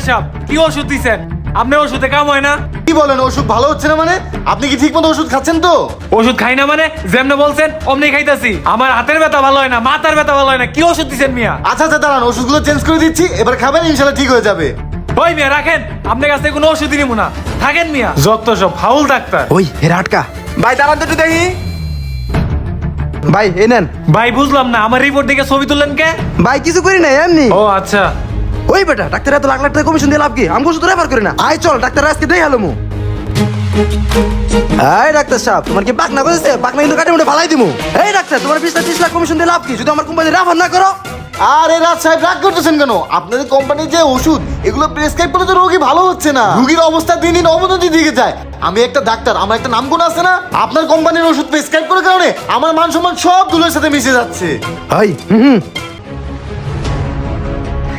Doctor সাহেব কি ওষুধ দিছেন? আপনি ওষুধে কাম হয় না? কি বলেন ওষুধ ভালো হচ্ছে না মানে? আপনি কি ঠিক মতো ওষুধ খাচ্ছেন তো? ওষুধ খাই না মানে? যেমনে বলছেন অমনি খাইতাছি। আমার হাতের ব্যথা ভালো হয় না মাথার ব্যথা ভালো হয় না। কি ওষুধ দিছেন মিয়া? আচ্ছা আচ্ছা দাঁড়ান ওষুধগুলো চেঞ্জ করে দিচ্ছি এবার খাবেন ইনশাল্লাহ ঠিক হয়ে যাবে। ওই মিয়া রাখেন। আপনার কাছ থেকে কোনো ওষুধই নিবো না। থাকেন মিয়া। যত সব ফাউল ডাক্তার। ওই হেরা আটকা ভাই দাঁড়ান তো একটু দেখি। ভাই এই নেন। ভাই বুঝলাম না আমার রিপোর্ট দেখে ছবি তুললেন কে? ভাই কিছু করি না এমনি। ও আচ্ছা। ওই বেটা ডাক্তার এত লাখ লাখ টাকা কমিশন দিয়ে লাভ কি? আমি শুধু রেফার করি না। আয় চল ডাক্তার আজকে দেই হলো মু। এই ডাক্তার সাহেব তোমার কি পাকনা করেছে পাকনা কিন্তু কাটে মুটে ফালাই দিমু। এই ডাক্তার তোমার বিশ লাখ লাখ কমিশন দিয়ে লাভ কি? যদি আমার কোম্পানি রেফার না করো। আরে রাজ সাহেব রাগ করতেছেন কেন? আপনাদের কোম্পানির যে ওষুধ এগুলো প্রেসক্রাইব করে তো রোগী ভালো হচ্ছে না। রোগীর অবস্থা দিন দিন অবনতি দিকে যায়। আমি একটা ডাক্তার আমার একটা নাম গুণ আছে না? আপনার কোম্পানির ওষুধ প্রেসক্রাইব করার কারণে আমার মান সম্মান সবগুলোর সাথে মিশে যাচ্ছে। হাই হুম।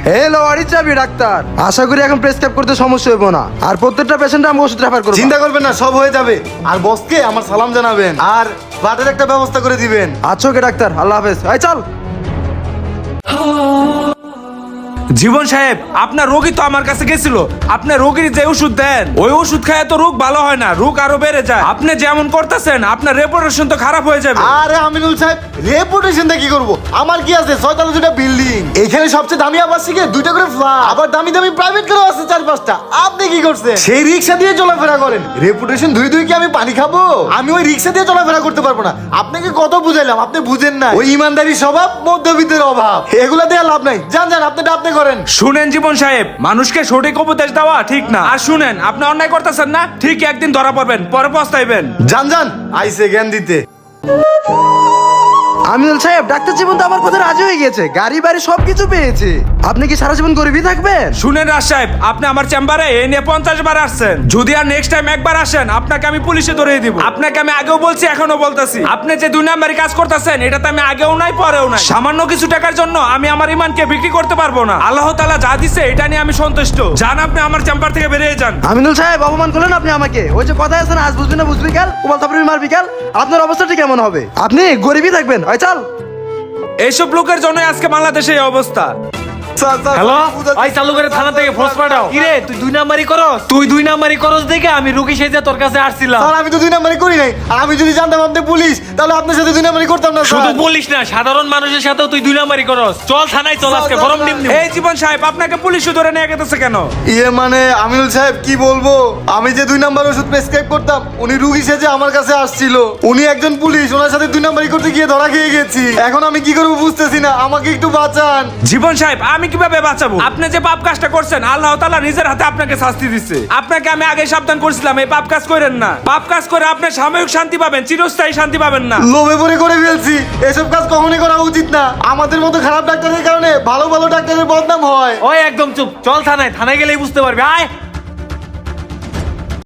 হ্যালো আরি চাবি ডাক্তার। আশা করি এখন প্রেসক্রাইব করতে সমস্যা হইব না। আর প্রত্যেকটা পেশেন্ট আমি ওষুধ রেফার করব। চিন্তা করবেন না সব হয়ে যাবে। আর বসকে আমার সালাম জানাবেন। আর ফ্ল্যাটের একটা ব্যবস্থা করে দিবেন। আচ্ছা ওকে ডাক্তার আল্লাহ হাফেজ। এই চল। জীবন সাহেব, আপনার রোগী তো আমার কাছে গেছিল। আপনি রোগীর যে ওষুধ দেন, ওই ওষুধ খায় তো রোগ ভালো হয় না, রোগ আরও বেড়ে যায়। আপনি যেমন করতেছেন, আপনার রেপুটেশন তো খারাপ হয়ে যাবে। আরে আমিনুল সাহেব রেপুটেশনটা কি করব? আমার কি আছে? ছয়তলা দুটা বিল্ডিং এখানে সবচেয়ে দামি আবাসিকে দুইটা করে ফ্ল্যাট আবার দামি দামি প্রাইভেট কারও আছে চার পাঁচটা। আপনি কি করছেন? সেই রিক্সা দিয়ে চলাফেরা করেন। রেপুটেশন ধুই ধুই কি আমি পানি খাব? আমি ওই রিক্সা দিয়ে চলাফেরা করতে পারব না। আপনাকে কত বুঝাইলাম? আপনি বুঝেন না ওই ইমানদারি স্বভাব, মধ্যবিত্তের অভাব। এগুলা দিয়ে লাভ নাই। যান যান, আপনি আপনি করেন। শুনেন জীবন সাহেব মানুষকে সঠিক উপদেশ দেওয়া ঠিক না। আর শুনেন আপনি অন্যায় করতেছেন না ঠিক একদিন ধরা পড়বেন পরে পস্তাইবেন। যান যান আইসে জ্ঞান দিতে। আমিনুল সাহেব ডাক্তার জীবন তো আমার কথা রাজি হয়ে গেছে গাড়ি বাড়ি সবকিছু পেয়েছে। আপনি কি সারা জীবন গরিবই থাকবেন? শুনেন রাজ সাহেব আপনি আমার চেম্বারে এ নিয়ে পঞ্চাশ বার আসছেন। যদি আর নেক্সট টাইম একবার আসেন আপনাকে আমি পুলিশে ধরিয়ে দিব। আপনাকে আমি আগেও বলছি এখনও বলতেছি। আপনি যে দুই নাম্বারই কাজ করতেছেন এটা তো আমি আগেও নাই পরেও নাই। সামান্য কিছু টাকার জন্য আমি আমার ইমানকে বিক্রি করতে পারব না। আল্লাহ তাআলা যা দিছে এটা নিয়ে আমি সন্তুষ্ট। যান আপনি আমার চেম্বার থেকে বেরিয়ে যান। আমিনুল সাহেব অপমান করলেন আপনি আমাকে। ওই যে কথা আছে না আজ বুঝবি না বুঝবি কাল কোমাল থাপড়ি মার বিকাল। আপনার অবস্থাটা কেমন হবে? আপনি গরিবই থাকবেন। ওই চল। এইসব লোকের জন্য আজকে বাংলাদেশে এই অবস্থা। হ্যালো? চালু করে থানা থেকে ফোর্স পাঠাও। কিরে তুই দুই নাম্বারই করস? তুই দুই নাম্বারই করস দেখে আমি রুগী সেজে তোর কাছে আসছিলাম। স্যার আমি তো দুই নাম্বারই করি নাই। আর আমি যদি জানতাম আপনি পুলিশ তাহলে আপনার সাথে দুই নাম্বারই করতাম না শুধু বলিস না সাধারণ মানুষের সাথেও তুই দুই নাম্বারই করস। চল থানায় চল আজকে গরম ডিম এই জীবন সাহেব আপনাকে পুলিশে ধরে নিয়ে গেছে কেন? ইয়ে মানে আমিনুল সাহেব কি বলব? আমি যে দুই নাম্বার ওষুধ প্রেসক্রাইব করতাম উনি রুগী সেজে আমার কাছে আসছিল। উনি একজন পুলিশ ওনার সাথে দুই নাম্বারই করতে গিয়ে ধরা খেয়ে গেছি। এখন আমি কি করব বুঝতেছি না আমাকে একটু বাঁচান। জীবন সাহেব আমি কীভাবে বাঁচাবো? আপনি যে পাপ কাজটা করছেন আল্লাহ তাআলা নিজের হাতে আপনাকে শাস্তি দিচ্ছে আপনাকে আমি আগে সাবধান করছিলাম এই পাপ কাজ করেন না। পাপ কাজ করে আপনি সাময়িক শান্তি পাবেন চিরস্থায়ী শান্তি পাবেন না। লোভে পড়ে করে ফেলছি। এসব কাজ কখনই করা উচিত না। আমাদের মতো খারাপ ডাক্তারের কারণে ভালো ভালো ডাক্তারের বদনাম হয়। ওই একদম চুপ চল থানায় থানায় গেলেই বুঝতে পারবে। আয়!